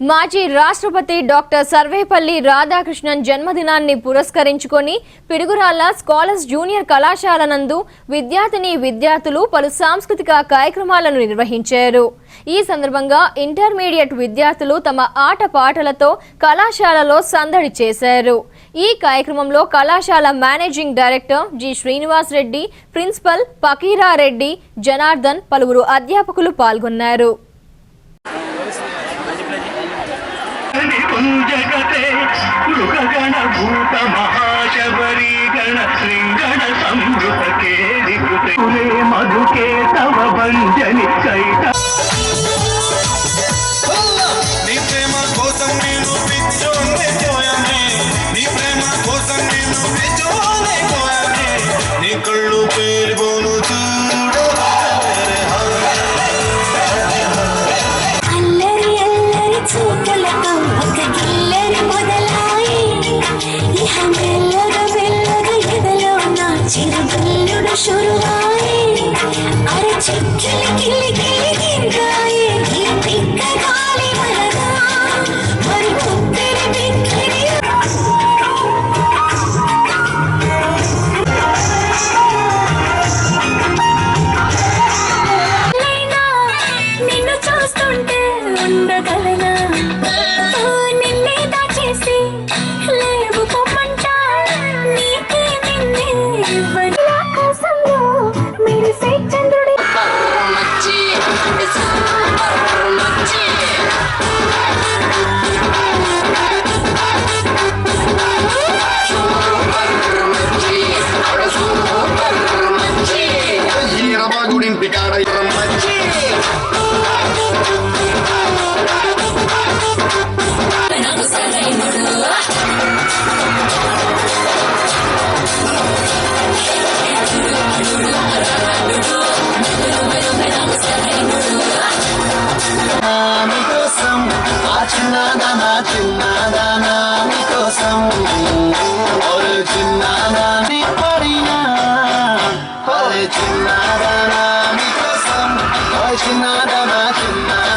మాజీ రాష్ట్రపతి డాక్టర్ సర్వేపల్లి రాధాకృష్ణన్ జన్మదినాన్ని పురస్కరించుకొని పిడుగురాళ్ళ స్కాలర్స్ జూనియర్ కళాశాల నందు విద్యార్థిని విద్యార్థులు పలు సాంస్కృతిక కార్యక్రమాలను నిర్వహించారు. ఈ సందర్భంగా ఇంటర్మీడియట్ విద్యార్థులు తమ ఆట పాటలతో కళాశాలలో సందడి చేశారు. ఈ కార్యక్రమంలో కళాశాల managing director G Srinivas Reddy principal Pakira Reddy Janardhan పలువురు అధ్యాపకులు పాల్గొన్నారు. జగతే మృగగణ భూత మహాశబరీ గణ శ్రీగణ సంవృత కేరి కృతే మధుకే తవ భంజని చైత キラキ Adana, Mikrosom, Oy Çin Adana,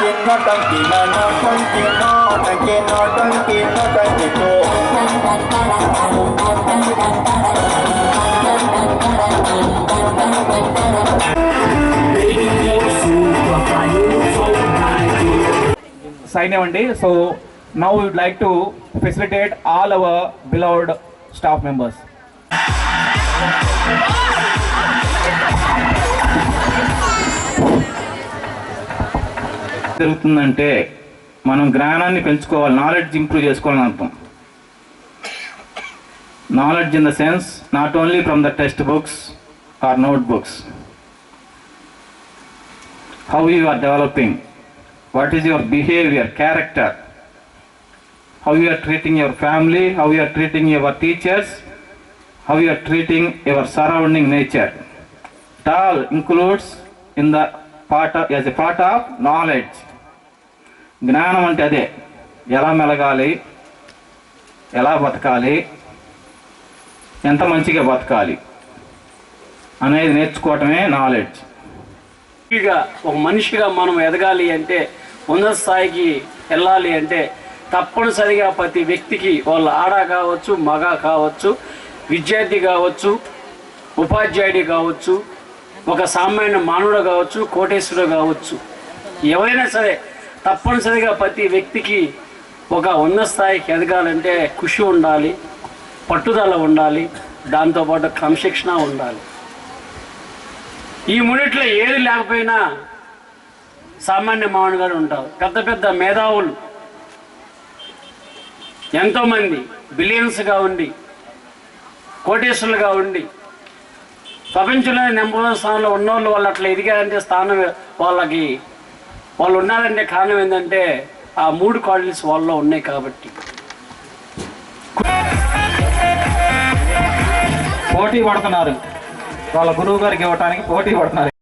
kiên nó tăng kỳ là nó tăng kỳ nó tăng kiên nó tăng kỳ nó tăng kỳ cô అవ్వండి so now would like to facilitate all our beloved staff members జరుగుతుందంటే మనం జ్ఞానాన్ని పెంచుకోవాలి knowledge improve చేసుకోవాలని అర్థం. Knowledge in the sense not only from the text books or note books how you are developing what is your behavior, character, how you are treating your family, how you are treating your teachers, how you are treating your surrounding nature. It all includes in the part of, as a part of knowledge. జ్ఞానం అంటే అదే ఎలా మెలగాలి ఎలా బతకాలి ఎంత మంచిగా బతకాలి అనేది నేర్చుకోవటమే నాలెడ్జ్ మనిషిగా ఒక మనిషిగా మనం ఎదగాలి అంటే ఉన్నత స్థాయికి వెళ్ళాలి అంటే తప్పనిసరిగా ప్రతి వ్యక్తికి వాళ్ళ ఆడ కావచ్చు మగ కావచ్చు విద్యార్థి కావచ్చు ఉపాధ్యాయుడి కావచ్చు ఒక సామాన్య మానవుడు కావచ్చు కోటేశ్వరుడు కావచ్చు. ఎవరైనా సరే తప్పనిసరిగా ప్రతి వ్యక్తికి ఒక ఉన్నత స్థాయికి ఎదగాలంటే కృషి ఉండాలి పట్టుదల ఉండాలి దాంతోపాటు క్రమశిక్షణ ఉండాలి. ఈ మూడిట్లో ఏది లేకపోయినా సామాన్య మానవుడుగానే ఉంటారు. పెద్ద పెద్ద మేధావులు. ఎంతోమంది బిలియన్స్గా ఉండి కోటేశ్వరులుగా ఉండి ప్రపంచంలోనే నెంబర్ వన్ స్థానంలో ఉన్నోళ్ళు వాళ్ళు అట్లా ఎదిగారంటే స్థానం వాళ్ళకి వాళ్ళు ఉన్నారంటే కారణం ఏంటంటే ఆ మూడు క్వాలిటీస్ వాళ్ళలో ఉన్నాయి కాబట్టి. పోటీ పడుతున్నారు. వాళ్ళ గురువు గారికి ఇవ్వటానికి పోటీ పడుతున్నారు.